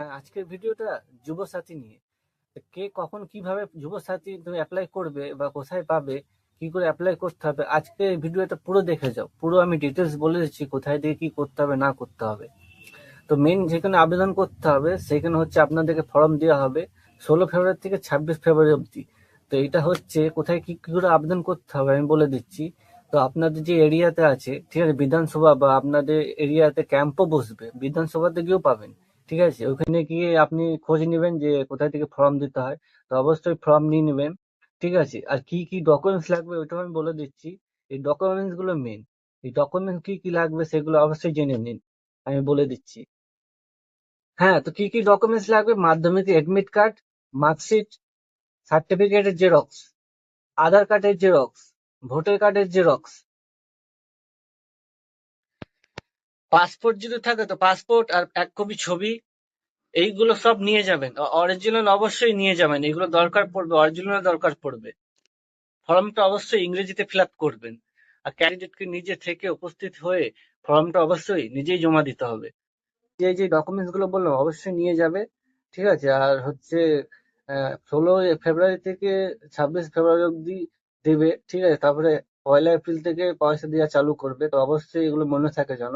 হ্যাঁ, আজকের ভিডিওটা যুবসাথী নিয়ে। কে কখন কীভাবে যুবসাথী তুমি অ্যাপ্লাই করবে বা কোথায় পাবে কি করে অ্যাপ্লাই করতে হবে আজকে ভিডিওটা পুরো দেখে যাও। পুরো আমি ডিটেলস বলে দিচ্ছি কোথায় দিয়ে কি করতে হবে না করতে হবে। তো মেন যেখানে আবেদন করতে হবে সেখানে হচ্ছে আপনাদেরকে ফর্ম দেওয়া হবে ষোলো ফেব্রুয়ারি থেকে ছাব্বিশ ফেব্রুয়ারি অবধি। তো এটা হচ্ছে কোথায় কি কি করে আবেদন করতে হবে আমি বলে দিচ্ছি। তো আপনাদের যে এরিয়াতে আছে ঠিক আছে বিধানসভা বা আপনাদের এরিয়াতে ক্যাম্পও বসবে। বিধানসভাতে গিয়েও পাবেন। ঠিক আছে? ওখানে গিয়ে আপনি খোঁজ নেবেন যে কোথায় থেকে ফর্ম দিতে হয়। তো অবশ্যই ফর্ম নিয়ে নেবেন। ঠিক আছে? আর কি কি ডকুমেন্টস লাগবে ওইটাও আমি বলে দিচ্ছি। এই ডকুমেন্টসগুলো মেন এই ডকুমেন্টস কি কি লাগবে সেগুলো অবশ্যই জেনে নিন। আমি বলে দিচ্ছি। হ্যাঁ তো কি কি ডকুমেন্টস লাগবে? মাধ্যমিক এডমিট কার্ড মার্কশিট সার্টিফিকেটের জেরক্স আধার কার্ডের জেরক্স ভোটার কার্ডের জেরক্স পাসপোর্ট যদি থাকে তো পাসপোর্ট আর এক কপি ছবি, এইগুলো সব নিয়ে যাবেন। অরিজিনাল অবশ্যই নিয়ে যাবেন। এগুলো দরকার পড়বে অরিজিনাল দরকার পড়বে। ফর্মটা অবশ্যই ইংরেজিতে ফিল আপ করবেন। আর ক্যান্ডিডেটকে নিজে থেকে উপস্থিত হয়ে ফর্মটা অবশ্যই নিজেই জমা দিতে হবে। যে যে ডকুমেন্টসগুলো বললাম, অবশ্যই নিয়ে যাবে। ঠিক আছে? আর হচ্ছে ষোলো ফেব্রুয়ারি থেকে ছাব্বিশ ফেব্রুয়ারি অবধি দেবে। ঠিক আছে? তারপরে পয়লা এপ্রিল থেকে পয়সা দেওয়া চালু করবে। তো অবশ্যই এগুলো মনে থাকে যেন।